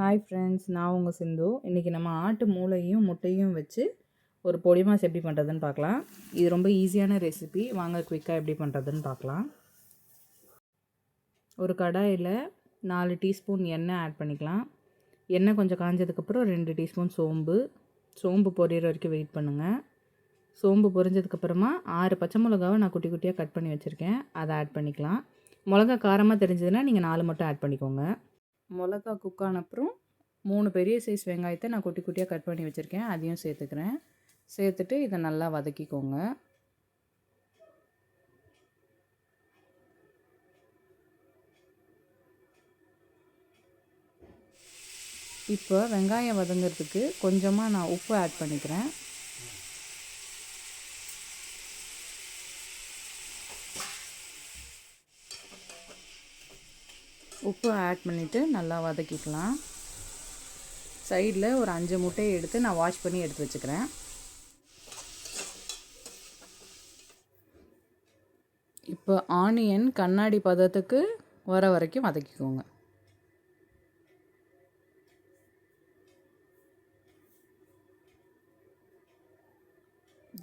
Hi friends நான் உங்கள் சிந்து. இன்றைக்கி நம்ம ஆட்டு மூளையும் முட்டையும் வச்சு ஒரு பொடி மாஸ் எப்படி பண்ணுறதுன்னு பார்க்கலாம். இது ரொம்ப ஈஸியான ரெசிபி வாங்க குயிக்காக எப்படி பண்ணுறதுன்னு பார்க்கலாம். ஒரு கடாயில் நாலு டீஸ்பூன் எண்ணெய் ஆட் பண்ணிக்கலாம். எண்ணெய் கொஞ்சம் காஞ்சதுக்கப்புறம் ரெண்டு டீஸ்பூன் சோம்பு. சோம்பு பொரியிற வரைக்கும் வெயிட் பண்ணுங்கள் சோம்பு பொரிஞ்சதுக்கப்புறமா ஆறு பச்சை மிளகாவை நான் குட்டி குட்டியாக கட் பண்ணி வச்சுருக்கேன். அதை ஆட் பண்ணிக்கலாம். மிளகா காரமாக தெரிஞ்சதுன்னா நீங்கள் நாலு மட்டும் ஆட் பண்ணிக்கோங்க. மிளகா குக்கான அப்புறம் மூணு பெரிய சைஸ் வெங்காயத்தை நான் குட்டி குட்டியாக கட் பண்ணி வச்சுருக்கேன். அதையும் சேர்த்துக்கிறேன். சேர்த்துட்டு இதை நல்லா வதக்கிக்கோங்க. இப்போ வெங்காயம் வதங்கிறதுக்கு கொஞ்சமாக நான் உப்பு ஆட் பண்ணிக்கிறேன். உப்பு ஆட் பண்ணிவிட்டு நல்லா வதக்கிக்கலாம். சைடில் ஒரு அஞ்சு முட்டையை எடுத்து நான் வாஷ் பண்ணி எடுத்து வச்சுக்கிறேன். இப்போ ஆனியன் கண்ணாடி பதத்துக்கு வர வரைக்கும் வதக்கிக்கோங்க.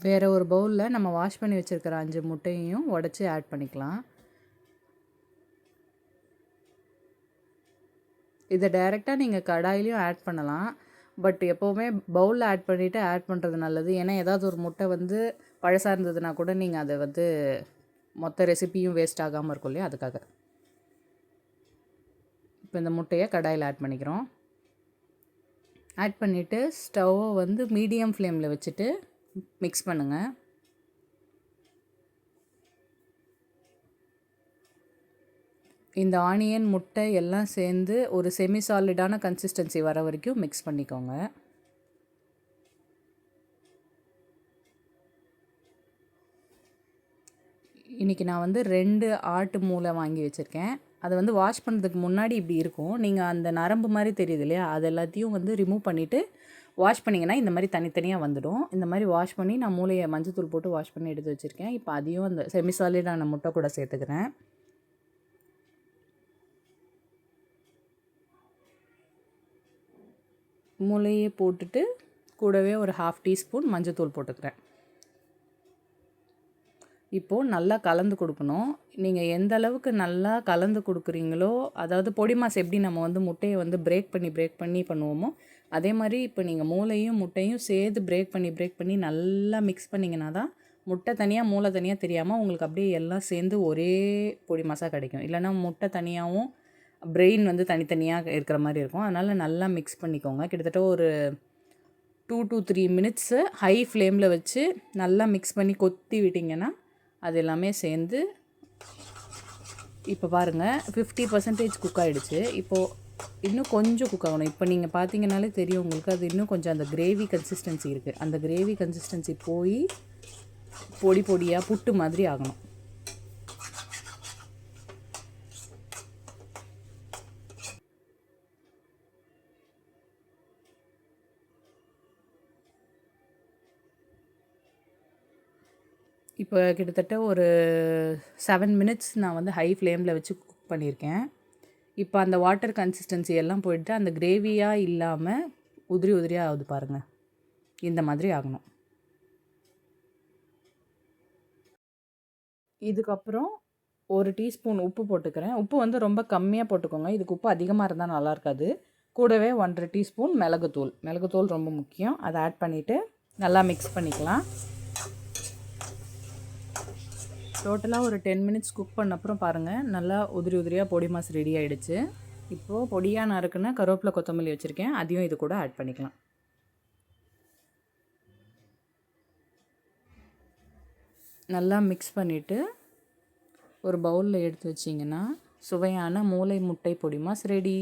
வேறு ஒரு பவுலில் நம்ம வாஷ் பண்ணி வச்சுருக்கிற அஞ்சு முட்டையையும் உடச்சி ஆட் பண்ணிக்கலாம். இதை டைரெக்டாக நீங்கள் கடாயிலையும் ஆட் பண்ணலாம். பட் எப்போவுமே பவுலில் ஆட் பண்ணிவிட்டு ஆட் பண்ணுறது நல்லது. ஏன்னா ஏதாவது ஒரு முட்டை வந்து பழசாக இருந்ததுன்னா கூட நீங்கள் அதை வந்து மொத்த ரெசிப்பியும் வேஸ்ட் ஆகாமல் இருக்கும் இல்லையா? அதுக்காக. இப்போ இந்த முட்டையை கடாயில் ஆட் பண்ணிக்கிறோம். ஆட் பண்ணிவிட்டு ஸ்டவ்வை வந்து மீடியம் ஃப்ளேமில் வச்சுட்டு மிக்ஸ் பண்ணுங்கள் இந்த ஆனியன் முட்டை எல்லாம் சேர்ந்து ஒரு செமி சாலிடான கன்சிஸ்டன்சி வர வரைக்கும் மிக்ஸ் பண்ணிக்கோங்க. இன்றைக்கி நான் வந்து ரெண்டு ஆட்டு மூளை வாங்கி வச்சுருக்கேன். அதை வந்து வாஷ் பண்ணுறதுக்கு முன்னாடி இப்படி இருக்கும். நீங்கள் அந்த நரம்பு மாதிரி தெரியுது இல்லையா? அது எல்லாத்தையும் வந்து ரிமூவ் பண்ணிவிட்டு வாஷ் பண்ணிங்கன்னா இந்த மாதிரி தனித்தனியாக வந்துடும். இந்த மாதிரி வாஷ் பண்ணி நான் மூளையை மஞ்சள் தூள் போட்டு வாஷ் பண்ணி எடுத்து வச்சுருக்கேன். இப்போ அதையும் அந்த செமி சாலிடான முட்டை கூட சேர்த்துக்கிறேன். முளையை போட்டுட்டு கூடவே ஒரு ஹாஃப் டீஸ்பூன் மஞ்சத்தூள் போட்டுக்கிறேன். இப்போது நல்லா கலந்து கொடுக்கணும். நீங்கள் எந்த அளவுக்கு நல்லா கலந்து கொடுக்குறீங்களோ அதாவது பொடி மாஸ் எப்படி நம்ம வந்து முட்டையை வந்து பிரேக் பண்ணி பிரேக் பண்ணி பண்ணுவோமோ அதே மாதிரி இப்போ நீங்கள் மூளையும் முட்டையும் சேர்த்து பிரேக் பண்ணி பிரேக் பண்ணி நல்லா மிக்ஸ் பண்ணிங்கன்னா தான் முட்டை தனியாக மூளை தனியாக தெரியாமல் உங்களுக்கு அப்படியே எல்லாம் சேர்ந்து ஒரே பொடி மாசாக கிடைக்கும். இல்லைன்னா முட்டை தனியாகவும் பிரெயின் வந்து தனித்தனியாக இருக்கிற மாதிரி இருக்கும். அதனால் நல்லா மிக்ஸ் பண்ணிக்கோங்க. கிட்டத்தட்ட ஒரு two two three minutes high ஃப்ளேமில் வச்சு நல்லா மிக்ஸ் பண்ணி கொத்தி விட்டிங்கன்னா அது எல்லாமே சேர்ந்து இப்போ பாருங்கள் ஃபிஃப்டி பர்சன்டேஜ் குக் ஆகிடுச்சு இப்போது இன்னும் கொஞ்சம் குக் ஆகணும். இப்போ நீங்கள் பார்த்தீங்கனாலே தெரியும் உங்களுக்கு அது இன்னும் கொஞ்சம் அந்த கிரேவி கன்சிஸ்டன்சி இருக்குது அந்த கிரேவி கன்சிஸ்டன்சி போய் பொடி பொடியாக புட்டு மாதிரி ஆகணும். இப்போ கிட்டத்தட்ட ஒரு செவன் மினிட்ஸ் நான் வந்து ஹை ஃப்ளேமில் வச்சு குக் பண்ணியிருக்கேன். இப்போ அந்த வாட்டர் கன்சிஸ்டன்சி எல்லாம் போயிட்டு அந்த கிரேவியாக இல்லாமல் உதிரி உதிரியாக ஆகுது பாருங்கள் இந்த மாதிரி ஆகணும். இதுக்கப்புறம் ஒரு டீஸ்பூன் உப்பு போட்டுக்கிறேன். உப்பு வந்து ரொம்ப கம்மியாக போட்டுக்கோங்க. இதுக்கு உப்பு அதிகமாக இருந்தால் நல்லா இருக்காது. கூடவே ஒன்றரை டீஸ்பூன் மிளகுத்தூள். மிளகுத்தூள் ரொம்ப முக்கியம். அதை ஆட் பண்ணிவிட்டு நல்லா மிக்ஸ் பண்ணிக்கலாம். டோட்டலாக ஒரு டென் மினிட்ஸ் குக் பண்ண அப்புறம் பாருங்கள் நல்லா உதிரி உதிரியாக பொடி மாஸ் ரெடி ஆகிடுச்சு இப்போது பொடியாக நான் இருக்குன்னா கருவேப்பிலை கொத்தமல்லி வச்சுருக்கேன். அதையும் இது கூட ஆட் பண்ணிக்கலாம். நல்லா மிக்ஸ் பண்ணிவிட்டு ஒரு பவுலில் எடுத்து வச்சிங்கன்னா சுவையான மூளை முட்டை பொடி மாஸ் ரெடி.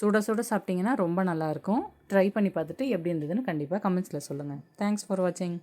சுட சுட சாப்பிட்டிங்கன்னா ரொம்ப நல்லாயிருக்கும். ட்ரை பண்ணி பார்த்துட்டு எப்படி இருந்ததுன்னு கண்டிப்பாக கமெண்ட்ஸில் சொல்லுங்கள் தேங்க்ஸ் ஃபார் வாட்சிங்